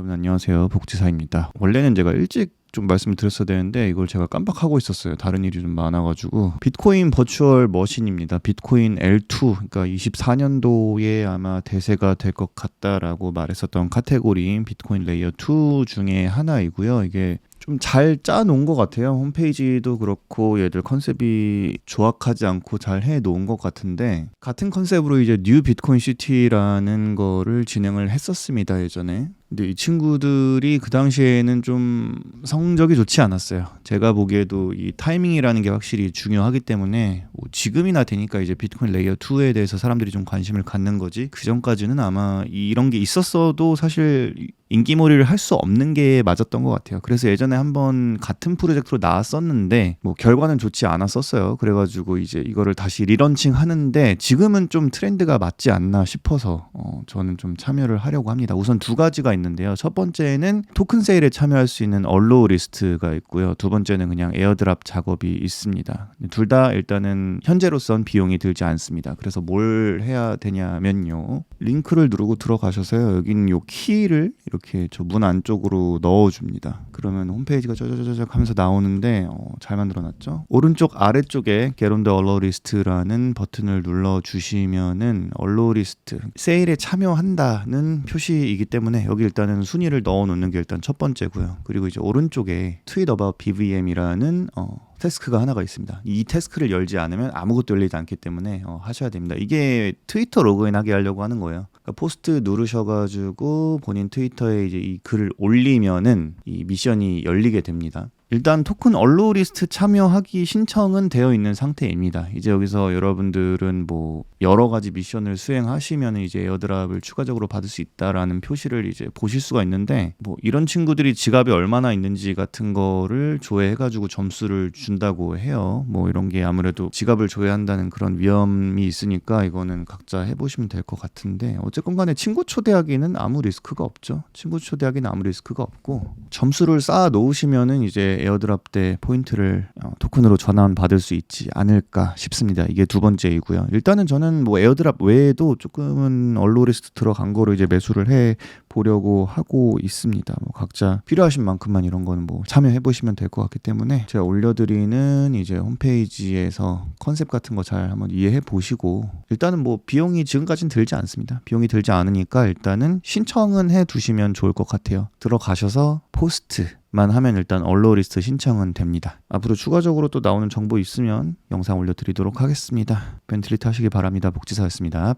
여러분 안녕하세요. 복지사입니다. 원래는 제가 일찍 좀 말씀을 드렸어야 되는데 이걸 제가 깜빡하고 있었어요. 다른 일이 좀 많아가지고 비트코인 버추얼 머신입니다. 비트코인 L2 그러니까 24년도에 아마 대세가 될 것 같다라고 말했었던 카테고리인 비트코인 레이어 2 중에 하나이고요. 이게 좀 잘 짜놓은 것 같아요. 홈페이지도 그렇고 얘들 컨셉이 조악하지 않고 잘 해놓은 것 같은데 같은 컨셉으로 이제 뉴 비트코인 시티라는 거를 진행을 했었습니다 예전에. 근데 이 친구들이 그 당시에는 좀 성적이 좋지 않았어요. 제가 보기에도 이 타이밍이라는 게 확실히 중요하기 때문에 뭐 지금이나 되니까 이제 비트코인 레이어 2에 대해서 사람들이 좀 관심을 갖는 거지. 그 전까지는 아마 이런 게 있었어도 사실 인기몰이를 할 수 없는 게 맞았던 것 같아요. 그래서 예전에 한번 같은 프로젝트로 나왔었는데 뭐 결과는 좋지 않았었어요. 그래가지고 이제 이거를 다시 리런칭 하는데 지금은 좀 트렌드가 맞지 않나 싶어서 어, 저는 좀 참여를 하려고 합니다. 우선 두 가지가 있는데요. 첫 번째는 토큰 세일에 참여할 수 있는 얼로우 리스트가 있고요. 두 번째 는 그냥 에어드랍 작업이 있습니다. 둘 다 일단은 현재로선 비용이 들지 않습니다. 그래서 뭘 해야 되냐면요. 링크를 누르고 들어가셔서요. 여기는 요 키를 이렇게 저 문 안쪽으로 넣어줍니다. 그러면 홈페이지가 짜자자작 하면서 나오는데 어, 잘 만들어놨죠. 오른쪽 아래쪽에 the Allow List라는 버튼을 눌러 주시면은 Allow List 세일에 참여한다는 표시이기 때문에 여기 일단은 순위를 넣어놓는 게 일단 첫 번째고요. 그리고 이제 오른쪽에 Tweet about BVM이라는 어, 태스크가 하나가 있습니다. 이 태스크를 열지 않으면 아무것도 열리지 않기 때문에 어, 하셔야 됩니다. 이게 트위터 로그인하게 하려고 하는 거예요. 그러니까 포스트 누르셔가지고 본인 트위터에 이제 이 글을 올리면은 이 미션이 열리게 됩니다. 일단 토큰 얼로 리스트 참여하기 신청은 되어 있는 상태입니다. 이제 여기서 여러분들은 뭐 여러 가지 미션을 수행하시면 이제 에어드랍을 추가적으로 받을 수 있다라는 표시를 이제 보실 수가 있는데 뭐 이런 친구들이 지갑에 얼마나 있는지 같은 거를 조회해가지고 점수를 준다고 해요. 뭐 이런 게 아무래도 지갑을 조회한다는 그런 위험이 있으니까 이거는 각자 해보시면 될 것 같은데 어쨌건 간에 친구 초대하기는 아무 리스크가 없죠. 친구 초대하기는 아무 리스크가 없고 점수를 쌓아 놓으시면은 이제 에어드랍 때 포인트를 어, 토큰으로 전환 받을 수 있지 않을까 싶습니다. 이게 두 번째이고요. 일단은 저는 뭐 에어드랍 외에도 조금은 얼로리스트 들어간 거로 이제 매수를 해 보려고 하고 있습니다. 뭐 각자 필요하신 만큼만 이런 거는 뭐 참여해 보시면 될 것 같기 때문에 제가 올려드리는 이제 홈페이지에서 컨셉 같은 거 잘 한번 이해해 보시고 일단은 뭐 비용이 지금까지는 들지 않습니다. 비용이 들지 않으니까 일단은 신청은 해 두시면 좋을 것 같아요. 들어가셔서 포스트 만 하면 일단 얼로리스트 신청은 됩니다. 앞으로 추가적으로 또 나오는 정보 있으면 영상 올려드리도록 하겠습니다. 벤틀리 타시기 바랍니다. 복지사였습니다.